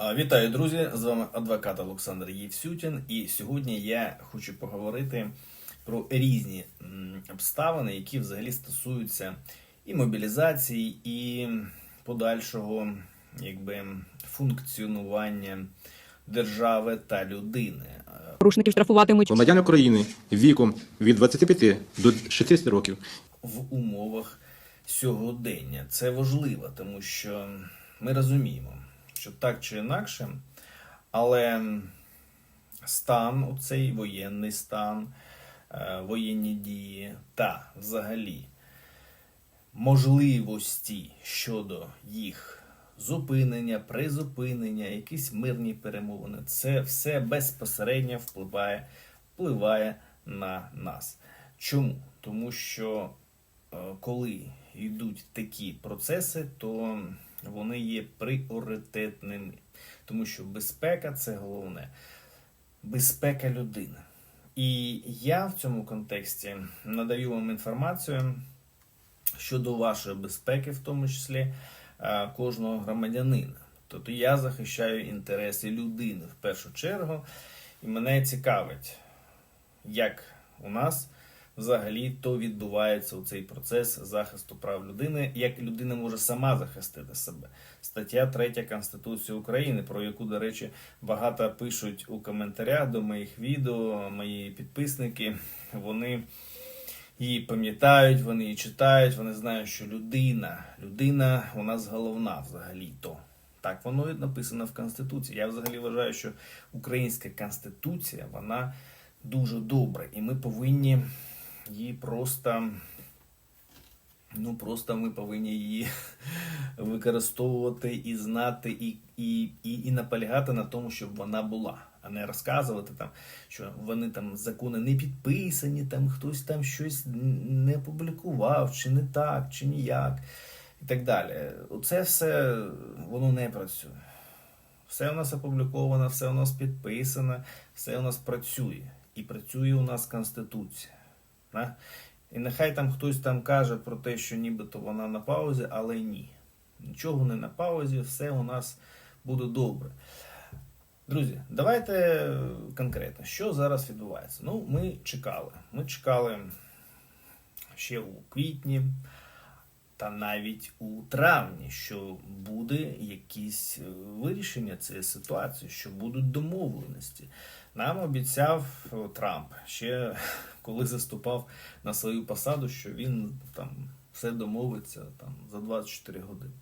Вітаю, друзі! З вами адвокат Олександр Євсютін. І сьогодні я хочу поговорити про різні обставини, які взагалі стосуються і мобілізації, і подальшого якби, функціонування держави та людини. Порушників штрафуватимуть. Громадяни України віком від 25 до 60 років в умовах сьогодення. Це важливо, тому що ми розуміємо, що так чи інакше, але стан, оцей воєнний стан, е, воєнні дії та взагалі можливості щодо їх зупинення, призупинення, якісь мирні перемовини, це все безпосередньо впливає, впливає на нас. Чому? Тому що е, коли йдуть такі процеси, то вони є пріоритетними. Тому що безпека це головне. Безпека людини. І я в цьому контексті надаю вам інформацію щодо вашої безпеки, в тому числі е, кожного громадянина. Тобто я захищаю інтереси людини в першу чергу, і мене цікавить, як у нас взагалі то відбувається у цей процес захисту прав людини, як людина може сама захистити себе. Стаття 3 Конституції України, про яку, до речі, багато пишуть у коментарях до моїх відео, мої підписники, вони її пам'ятають, вони її читають, вони знають, що людина, людина у нас головна взагалі то. Так, воно написано в Конституції. Я взагалі вважаю, що українська конституція вона дуже добра, і ми повинні її просто. Ну, просто ми повинні її використовувати і знати, і, і, і, і наполягати на тому, щоб вона була, а не розказувати там, що вони там закони не підписані, там хтось там щось не публікував, чи не так, чи ніяк, і так далі. Оце все воно не працює. Все у нас опубліковано, все у нас підписано, все у нас працює. І працює у нас Конституція. Да? І нехай там хтось там каже про те, що нібито вона на паузі, але ні. Нічого не на паузі, все у нас буде добре. Друзі, давайте конкретно, що зараз відбувається. Ну, ми чекали. Ми чекали ще у квітні та навіть у травні, що буде якісь е, вирішення цієї ситуації, що будуть домовленості. Нам обіцяв е, Трамп ще коли заступав на свою посаду, що він там все домовиться там за 24 години.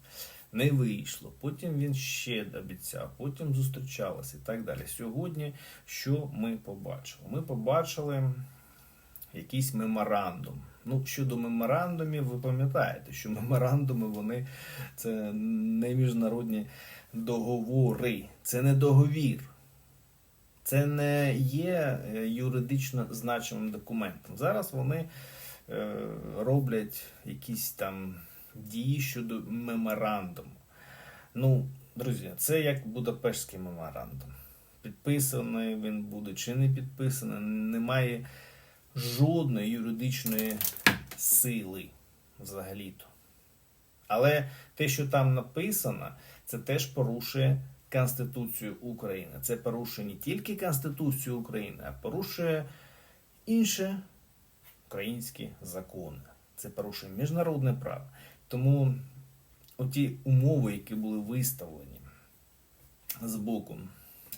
Не вийшло. Потім він ще обіцяв, потім зустрічалися і так далі. Сьогодні що ми побачили? Ми побачили якийсь меморандум. Ну, щодо меморандумів, ви пам'ятаєте, що меморандуми вони це не міжнародні договори, це не договір. Це не є е, юридично значимим документом. Зараз вони е, роблять якісь там дії щодо меморандуму. Ну, друзі, це як Будапештський меморандум. Підписаний він буде чи не підписаний, немає жодної юридичної сили взагалі-то. Але те, що там написано, це теж порушує Конституцію України. Це порушує не тільки Конституцію України, а порушує інші українські закони. Це порушує міжнародне право. Тому оті умови, які були виставлені з боку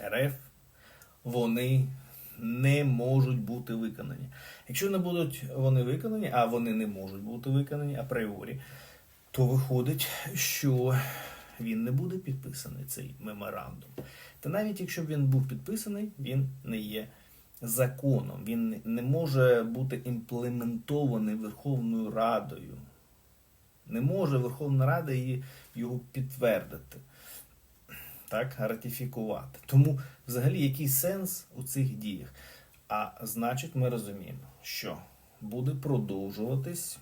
РФ, вони не можуть бути виконані. Якщо не будуть вони виконані, а вони не можуть бути виконані апріорі, то виходить, що він не буде підписаний цей меморандум. Та навіть якщо б він був підписаний, він не є законом. Він не може бути імплементований Верховною Радою. Не може Верховна Рада її, його підтвердити, так, ратифікувати. Тому, взагалі, який сенс у цих діях? А значить, ми розуміємо, що буде продовжуватись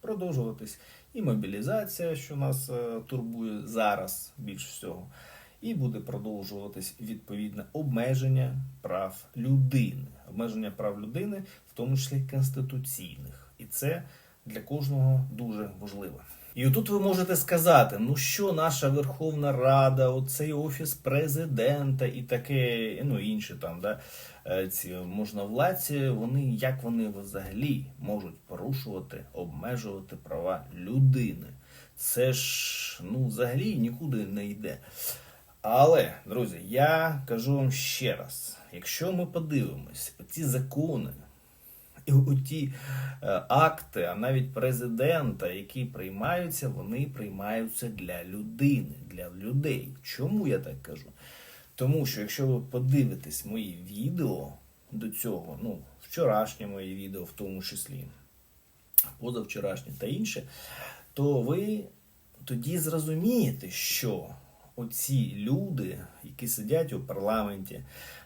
продовжуватись і мобілізація, що нас е, турбує зараз більш всього, і буде продовжуватись відповідне обмеження прав людини, обмеження прав людини, в тому числі конституційних. І це для кожного дуже важливо. І отут ви можете сказати, ну що наша Верховна Рада, оцей офіс президента і таке, ну інші там, да, ці можновладці, вони як вони взагалі можуть порушувати, обмежувати права людини. Це ж ну, взагалі нікуди не йде. Але, друзі, я кажу вам ще раз: якщо ми подивимось, ці закони, і ті е, акти, а навіть президента, які приймаються, вони приймаються для людини, для людей. Чому я так кажу? Тому що якщо ви подивитесь мої відео до цього, ну, вчорашнє моє відео в тому числі, позавчорашнє та інше, то ви тоді зрозумієте, що оці люди, які сидять у парламенті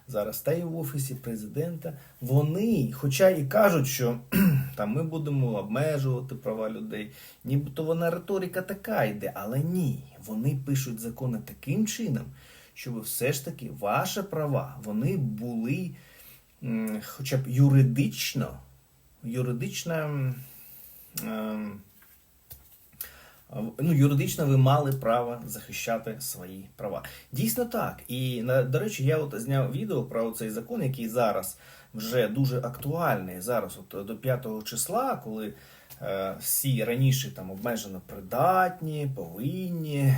зараз та й в офісі президента, вони, хоча і кажуть, що там ми будемо обмежувати права людей, нібито вона риторика така йде, але ні, вони пишуть закони таким чином, щоб все ж таки ваші права вони були хоча б юридично, юридично. ем, ну, юридично ви мали право захищати свої права. Дійсно так. І до речі, я от зняв відео про цей закон, який зараз вже дуже актуальний. Зараз, от до 5 числа, коли е, всі раніше там обмежено придатні, повинні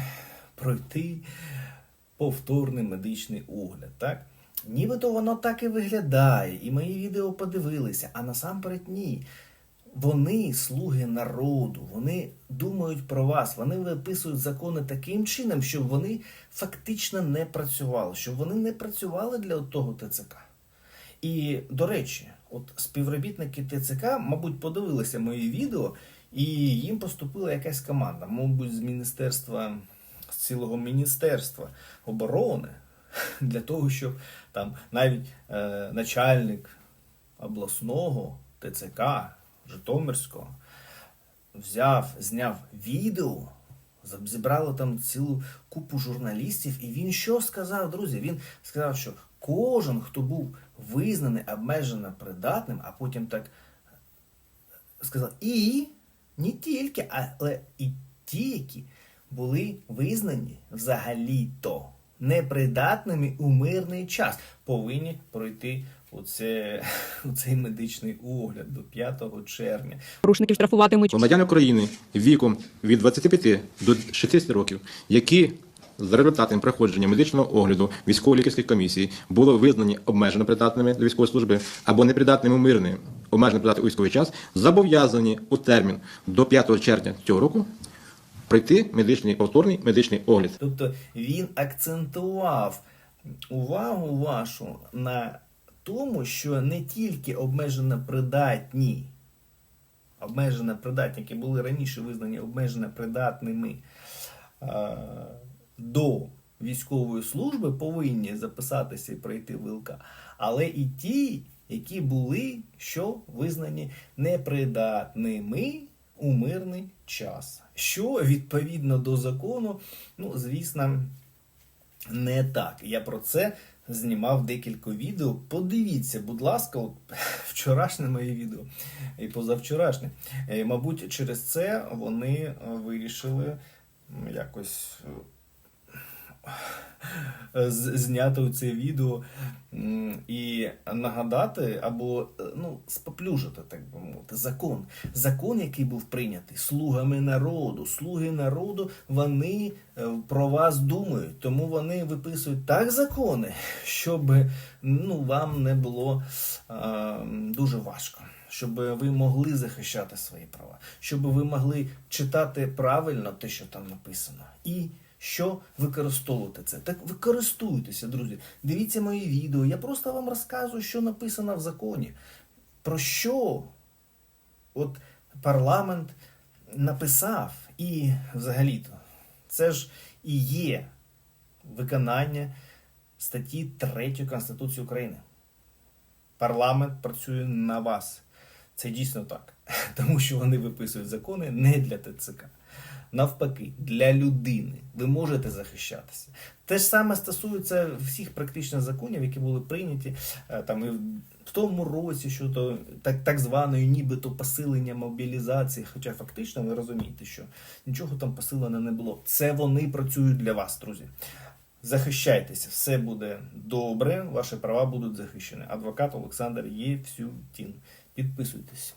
пройти повторний медичний огляд. Так? Нібито воно так і виглядає, і мої відео подивилися, а насамперед ні. Вони слуги народу, вони думають про вас, вони виписують закони таким чином, щоб вони фактично не працювали, щоб вони не працювали для того ТЦК. І, до речі, от співробітники ТЦК, мабуть, подивилися мої відео, і їм поступила якась команда, мабуть, з міністерства, з цілого міністерства оборони, для того, щоб там навіть е, начальник обласного ТЦК Житомирського взяв, зняв відео, зібрало там цілу купу журналістів, і він що сказав, друзі? Він сказав, що кожен, хто був визнаний обмежено придатним, а потім так сказав, і не тільки, але і ті, які були визнані взагалі-то непридатними у мирний час, повинні пройти оце, оцей медичний огляд до 5 червня. Порушників штрафуватимуть. Громадяни України віком від 25 до 60 років, які за результатами проходження медичного огляду військово-лікарської комісії були визнані обмежено придатними до військової служби або непридатними у мирний, обмежено придатний у військовий час, зобов'язані у термін до 5 червня цього року пройти медичний повторний медичний огляд. Тобто він акцентував увагу вашу на тому, що не тільки обмежено придатні, обмежено придатні, які були раніше визнані обмежено придатними е, до військової служби, повинні записатися і пройти ВЛК, але і ті, які були що визнані непридатними у мирний час. Що відповідно до закону, ну, звісно, не так. Я про це знімав декілька відео. Подивіться, будь ласка, от, вчорашнє моє відео і позавчорашнє. Е, Мабуть, через це вони вирішили якось. З- Зняти це відео і нагадати або е, ну, споплюжити, так би мовити, закон. Закон, який був прийнятий слугами народу. Слуги народу вони е, про вас думають, тому вони виписують так закони, щоб ну, вам не було е, дуже важко. Щоб ви могли захищати свої права, щоб ви могли читати правильно те, що там написано, і що використовувати це. Так використовуйтеся, друзі. Дивіться мої відео. Я просто вам розказую, що написано в законі. Про що от парламент написав. І взагалі-то це ж і є виконання статті 3 Конституції України. Парламент працює на вас. Це дійсно так. Тому що вони виписують закони не для ТЦК. Навпаки, для людини ви можете захищатися. Те ж саме стосується всіх практично законів, які були прийняті е, там і в тому році щодо так, так званої нібито посилення мобілізації. Хоча фактично ви розумієте, що нічого там посилено не було. Це вони працюють для вас, друзі. Захищайтеся, все буде добре, ваші права будуть захищені. Адвокат Олександр Євсютін. Підписуйтесь.